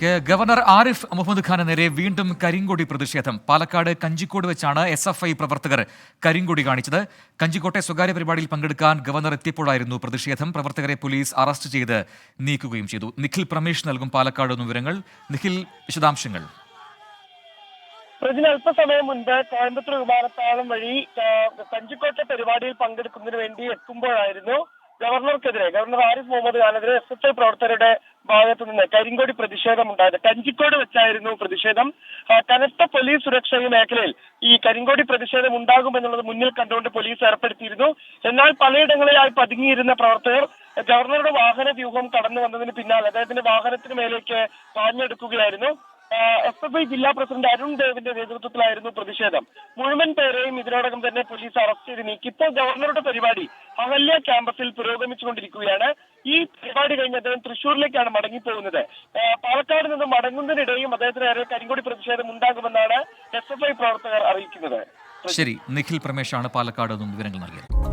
Governor Arif Muhammad Khan നേരെ വീണ്ടും കരിങ്കൊടി പ്രതിഷേധം. പാലക്കാട് കഞ്ചിക്കോട് വെച്ചാണ് എസ് എഫ് ഐ പ്രവർത്തകർ കരിങ്കൊടി കാണിച്ചത്. കഞ്ചിക്കോട്ടെ സ്വകാര്യ പരിപാടിയിൽ പങ്കെടുക്കാൻ ഗവർണർ എത്തിയപ്പോഴായിരുന്നു പ്രതിഷേധം. പ്രവർത്തകരെ പോലീസ് അറസ്റ്റ് ചെയ്ത് നീക്കുകയും ചെയ്തു. നിഖിൽ പ്രമേഷ് നൽകും പാലക്കാട് വിവരങ്ങൾ. നിഖിൽ വിശദാംശങ്ങൾ. പ്രതിന് അല്പസമയം മുൻപ് കോയമ്പത്തൂർ വിമാനത്താവളം വഴി കഞ്ചിക്കോട്ടെ പരിപാടിയിൽ പങ്കെടുക്കുന്നതിന് വേണ്ടി എത്തുമ്പോഴായിരുന്നു ഗവർണർക്കെതിരെ ഗവർണർ ആരിഫ് മുഹമ്മദ് ഖാനെതിരെ എസ് എഫ് ഐ പ്രവർത്തകരുടെ ഭാഗത്തു നിന്ന് കരിങ്കോടി പ്രതിഷേധം ഉണ്ടായത്. കഞ്ചിക്കോട് വെച്ചായിരുന്നു പ്രതിഷേധം. കനത്ത പോലീസ് സുരക്ഷ ഈ മേഖലയിൽ ഈ കരിങ്കോടി പ്രതിഷേധം ഉണ്ടാകുമെന്നുള്ളത് മുന്നിൽ കണ്ടുകൊണ്ട് പോലീസ് ഏർപ്പെടുത്തിയിരുന്നു. എന്നാൽ പലയിടങ്ങളിലായി പതുങ്ങിയിരുന്ന പ്രവർത്തകർ ഗവർണറുടെ വാഹന വ്യൂഹം കടന്നു വന്നതിന് പിന്നാലെ അദ്ദേഹത്തിന്റെ വാഹനത്തിന് മേലേക്ക് പാഞ്ഞെടുക്കുകയായിരുന്നു. എസ് എഫ് ഐ ജില്ലാ പ്രസിഡന്റ് അരുൺ ദേവിന്റെ നേതൃത്വത്തിലായിരുന്നു പ്രതിഷേധം. മുഴുവൻ പേരെയും ഇതിനോടകം തന്നെ പോലീസ് അറസ്റ്റ് ചെയ്ത് നീക്കി. ഇപ്പോൾ ഗവർണറുടെ പരിപാടി അഹല്യ ക്യാമ്പസിൽ പുരോഗമിച്ചുകൊണ്ടിരിക്കുകയാണ്. ഈ പരിപാടി കഴിഞ്ഞ് അദ്ദേഹം തൃശ്ശൂരിലേക്കാണ് മടങ്ങിപ്പോകുന്നത്. പാലക്കാട് നിന്ന് മടങ്ങുന്നതിനിടെയും അദ്ദേഹത്തിന് ഏറെ കരിങ്കൊടി പ്രതിഷേധം ഉണ്ടാകുമെന്നാണ് എസ് എഫ് ഐ പ്രവർത്തകർ അറിയിക്കുന്നത്. ശരി നിഖിൽ പ്രമേഷാണ് പാലക്കാട് നിന്നും വിവരങ്ങൾ നൽകിയത്.